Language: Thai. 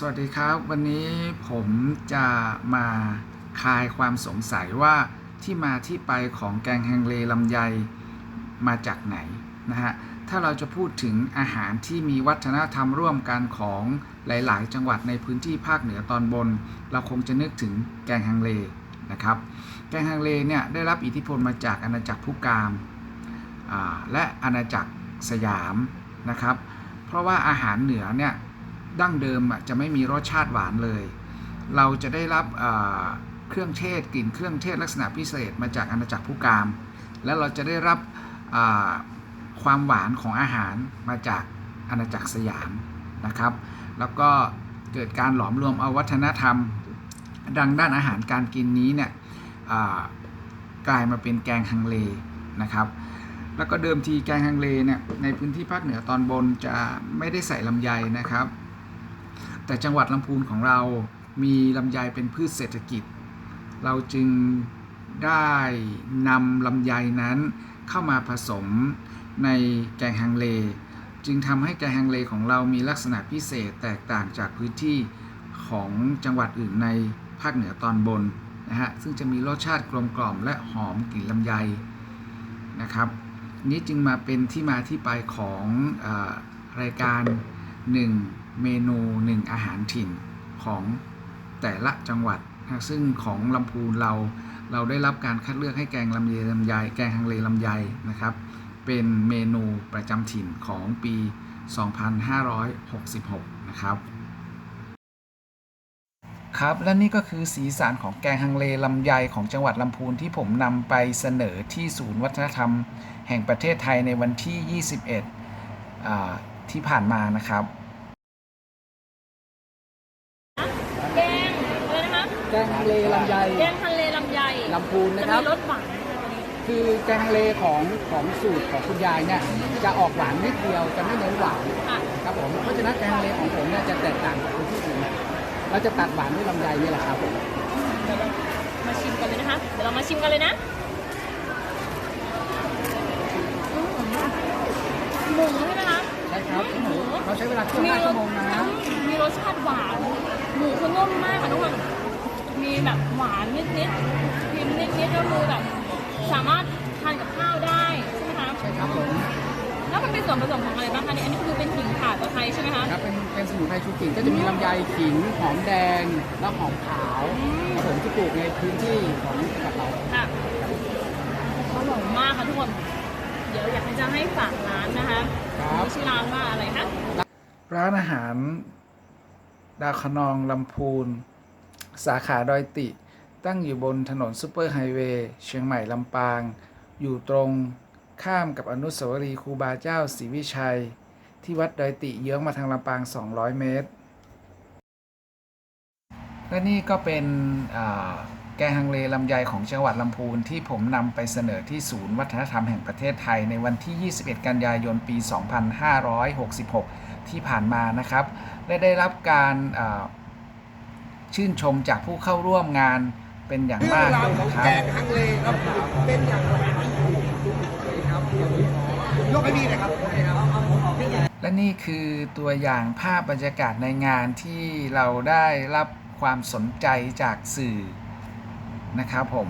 สวัสดีครับ วันนี้ผมจะมาคลายความสงสัยว่าที่มาที่ไปของแกงฮังเลลำไยมาจากไหนนะฮะถ้าเราจะพูดถึงอาหารที่มีวัฒนธรรมร่วมกันของหลาย ๆ จังหวัดในพื้นที่ภาคเหนือตอนบน เราคงจะนึกถึงแกงฮังเลนะครับ แกงฮังเลเนี่ยได้รับอิทธิพลมาจากอาณาจักรพุกามและอาณาจักรสยามนะครับ เพราะว่าอาหารเหนือเนี่ย ดั้งเดิมอะจะไม่มีรสชาติหวานเลย เราจะได้รับเครื่องเทศกลิ่นเครื่องเทศลักษณะพิเศษมาจากอาณาจักรผู้กาม และเราจะได้รับความหวานของอาหารมาจากอาณาจักรสยามนะครับ แล้วก็เกิดการหลอมรวมเอาวัฒนธรรม ดังด้านอาหารการกินนี้เนี่ยกลายมาเป็นแกงฮังเลนะครับแล้วก็เดิมทีแกงฮังเลเนี่ยในพื้นที่ภาคเหนือตอนบนจะไม่ได้ใส่ลำไยนะครับ แต่จังหวัดลำพูนของเรามีลำไยเป็นพืชเศรษฐกิจ เราจึงได้นำลำไยนั้นเข้ามาผสมในแกงฮังเล จึงทำให้แกงฮังเลของเรามีลักษณะพิเศษแตกต่างจากพื้นที่ของจังหวัดอื่นในภาคเหนือตอนบนนะฮะซึ่งจะมีรสชาติกลมกล่อมและหอมกลิ่นลำไยนะครับนี้จึงมาเป็นที่มาที่ไปของออรายการ 1 เมนู1อาหารถิ่นของแต่ละจังหวัดนะซึ่งของลำพูนเราเราได้รับการคัดเลือกให้แกงลำไยลำไยแกงฮังเลลำไยนะครับ เป็นเมนูประจำถิ่นของปี 2566 นะครับ ครับและนี่ก็คือสีสันของแกงฮังเลลำไยของจังหวัดลำพูนที่ผมนำไปเสนอที่ศูนย์วัฒนธรรม แห่งประเทศไทยในวันที่ 21อ่าที่ผ่านมานะครับ แกงอะไรนะคะ แกงฮังเลลำไยแกงทะเลลำไยลำพูนจะนะครับมีรสหวานคือแกงฮังเลของของสูตรของคุณยายเนี่ยจะออกหวานนิดเดียวจะไม่เน้นหวานค่ะครับผมเพราะฉะนั้นแกงฮังเลของผมเนี่ยจะแตกต่างจากคนที่อื่นเราจะตัดหวานด้วยลำไยนี่แหละครับผมเดี๋ยวเรามาชิมกันเลยนะคะ เดี๋ยวเรามาชิมกันเลยนะอืมหมูใช่ไหมคะ ใช่ครับหมูเราใช้เวลาเคี่ยว5ชั่วโมงนะ มีรสชาติหวาน หมูคือนุ่มมากค่ะทุกคน มีแบบหวานนิดนิดๆเค็มนิดนิดๆก็คือแบบสามารถทานกับข้าวได้ใช่ไหมคะใช่ครับผมแล้วมันเป็นส่วนผสมของอะไรบ้างคะเนี่ยอันนี้คือเป็นขิงข่าตะไคร้ใช่ไหมคะครับเป็นเป็นสมุนไพรชูกลิ่นก็จะมีลำไยขิงหอมแดงแล้วหอมขาวครับผมที่ปลูกในพื้นที่ของจังหวัดเราค่ะอร่อยมากค่ะทุกคน เดี๋ยวอยากจะให้ฝากร้านนะคะครับ ชื่อร้านว่าอะไรคะ ร้านอาหาร ดาวคะนองลำพูน สาขาดอยติ ตั้งอยู่บนถนนซูเปอร์ไฮเวย์เชียงใหม่ลำปาง อยู่ตรงข้ามกับอนุสาวรีย์ครูบาเจ้าศรีวิชัย ที่วัดดอยติเยื้องมาทางลำปาง 200 เมตร และนี่ก็เป็นแกงฮังเลลำไยของจังหวัดลำพูนที่ผมนำไปเสนอที่ศูนย์วัฒนธรรมแห่งประเทศไทยในวันที่ 21 กันยายน ปี 2566 ที่ผ่านมานะครับ และได้รับการ ชื่นชมจากผู้เข้าร่วมงานเป็นอย่างมากเลยนะครับแกงฮังเลครับเป็นอย่างยกให้พี่นะครับ และนี่คือตัวอย่างภาพบรรยากาศในงานที่เราได้รับความสนใจจากสื่อนะครับผม